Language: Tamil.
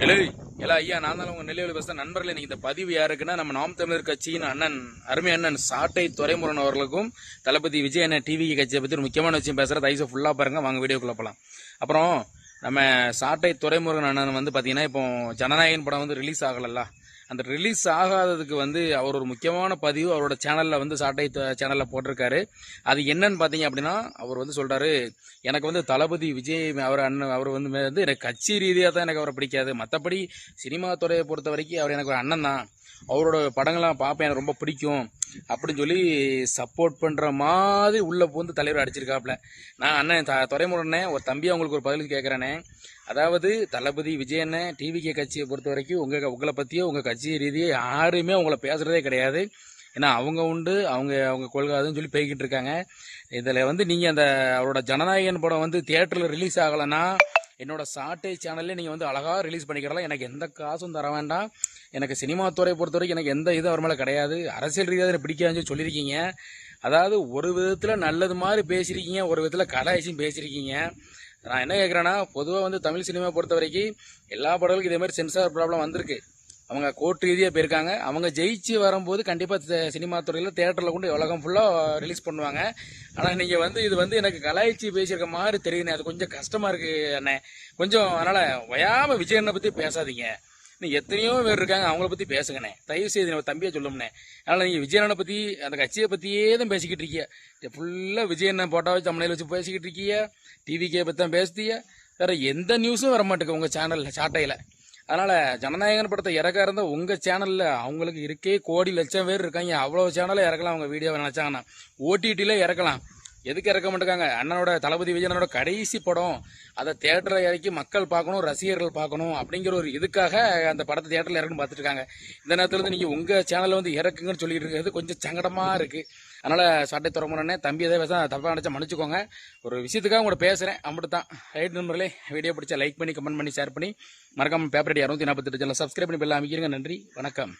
ஹலோ எல்லா ஐயா நான் தான் உங்க நெல்லையில் பேச நண்பர்களே. இன்னைக்கு இந்த பதிவு யாருக்குன்னா நம்ம நாம் தமிழர் கட்சியின் அண்ணன் அருமை அண்ணன் சாட்டை துரைமுருகன் அவர்களுக்கும் தளபதி விஜய் அண்ணன் டிவி கட்சியை பற்றி ஒரு முக்கியமான விஷயம் பேசுகிற தயவுசு ஃபுல்லாக பாருங்க வாங்க வீடியோக்குள்ள போகலாம் அப்புறம் நம்ம சாட்டை துறைமுருகன் அண்ணன் வந்து பார்த்தீங்கன்னா இப்போ ஜனநாயகன் படம் வந்து ரிலீஸ் ஆகலல்ல. அந்த ரிலீஸ் ஆகாததுக்கு வந்து அவர் ஒரு முக்கியமான பதிவு. அவரோட சேனலில் வந்து சாட்டை சேனலில் போட்டிருக்காரு. அது என்னன்னு பார்த்தீங்க அப்படின்னா அவர் வந்து சொல்கிறாரு எனக்கு வந்து தளபதி விஜய் அவர் அண்ணன் அவர் வந்து வந்து எனக்கு கட்சி ரீதியாக தான் எனக்கு அவரை பிடிக்காது. மற்றபடி சினிமா துறையை பொறுத்த வரைக்கும் அவர் எனக்கு ஒரு அண்ணன் தான். அவரோட படங்கள்லாம் பார்ப்பேன். எனக்கு ரொம்ப பிடிக்கும். அப்படின்னு சொல்லி சப்போர்ட் பண்ணுற மாதிரி உள்ளே வந்து தலைவர் அடிச்சிருக்காப்ல நான் அண்ணன் த துறைமுருகனே ஒரு தம்பி அவங்களுக்கு ஒரு பதில் கேட்குறேனே அதாவது தளபதி விஜய் டிவிகே கட்சியை பொறுத்த வரைக்கும் உங்கள் உங்களை பற்றியோ உங்கள் கட்சி ரீதியோ யாருமே உங்களை பேசுகிறதே கிடையாது. ஏன்னா அவங்க உண்டு அவங்க அவங்க கொள்கை அதுன்னு சொல்லி போய்கிட்டு இருக்காங்க. இதில் வந்து நீங்கள் அந்த அவரோட ஜனநாயகன் படம் வந்து தியேட்டரில் ரிலீஸ் ஆகலைன்னா என்னோட சாட்டை சேனல்லே நீங்கள் வந்து அழகாக ரிலீஸ் பண்ணிக்கிறலாம். எனக்கு எந்த காசும் தர வேண்டாம். எனக்கு சினிமா துறை பொறுத்த வரைக்கும் எனக்கு எந்த இதுவும் அவர் மேலே கிடையாது. அரசியல் ரீதியாக எனக்கு பிடிக்காதுன்னு சொல்லியிருக்கீங்க. அதாவது ஒரு விதத்தில் நல்லது மாதிரி பேசியிருக்கீங்க ஒரு விதத்தில் கலாய்ச்சியும் பேசியிருக்கீங்க. நான் என்ன கேட்குறேன்னா பொதுவாக வந்து தமிழ் சினிமா பொறுத்த வரைக்கும் எல்லா படங்களுக்கும் இதே மாதிரி சென்சார் ப்ராப்ளம் வந்திருக்கு. அவங்க கோர்ட் ரீதியாக போயிருக்காங்க. அவங்க ஜெயிச்சு வரும்போது கண்டிப்பாக சினிமா துறையில் தேட்டரில் கொண்டு உலகம் ஃபுல்லாக ரிலீஸ் பண்ணுவாங்க. ஆனால் நீங்கள் வந்து இது வந்து எனக்கு கலாய்ச்சி பேசியிருக்க மாதிரி தெரியுதுண்ணே. அது கொஞ்சம் கஷ்டமாக இருக்குது அண்ணே. கொஞ்சம் அதனால் வயாமல் விஜயனை பற்றி பேசாதீங்க. இன்னும் எத்தனையோ பேர் இருக்காங்க அவங்கள பற்றி பேசுங்கண்ணே. தயவு செய்து நம்ம தம்பியை சொல்லும்ண்ணே. அதனால் நீங்கள் விஜயனை பற்றி அந்த கட்சியை பற்றியே தான் பேசிக்கிட்டு இருக்கிய ஃபுல்லாக விஜயனை போட்டோ வச்சு தமிழில் வச்சு பேசிக்கிட்டு இருக்கீங்க. டிவிக்கே பற்றி தான் பேசுதீங்க. வேறு எந்த நியூஸும் வர மாட்டேங்க உங்கள் சேனலில் சாட்டையில் அதனால் ஜனநாயகன் படத்தை இறக்க இருந்தால் உங்கள் சேனலில் அவங்களுக்கு இருக்கே கோடி லட்சம் பேர் இருக்காங்க. அவ்வளோ சேனலில் இறக்கலாம் அவங்க வீடியோவை நினச்சாங்கன்னா. ஓடிடியில் இறக்கலாம். எதுக்கு இறக்க மாட்டேங்காங்க? அண்ணனோட தளபதி விஜயனோட கடைசி படம். அதை தேட்டரை இறக்கி மக்கள் பார்க்கணும் ரசிகர்கள் பார்க்கணும் அப்படிங்கிற ஒரு இதுக்காக அந்த படத்தை தேட்டரில் இறக்குன்னு பார்த்துட்டு இருக்காங்க இந்த நேரத்தில் இருந்து நீங்கள் உங்கள் சேனலில் வந்து இறக்குங்கன்னு சொல்லிட்டு இருக்கிறது கொஞ்சம் சங்கடமாக இருக்குது அதனால் சட்டை துறமுறனே தம்பி எதாவது பேச தப்பாக நினச்சா மன்னிச்சுக்கோங்க. ஒரு விஷயத்துக்காக பேசுகிறேன் அமுட்ட தான் ரைட் நண்பர்களே வீடியோ பிடிச்சா லைக் பண்ணி கமெண்ட் பண்ணி ஷேர் பண்ணி. மறக்காமல் பேப்பர் அடி அறுநூத்தி நாற்பத்தெட்டு சேனல் சப்ஸ்கிரைப் பண்ணி பெல்லாம் அமைக்கிறீங்க. நன்றி வணக்கம்.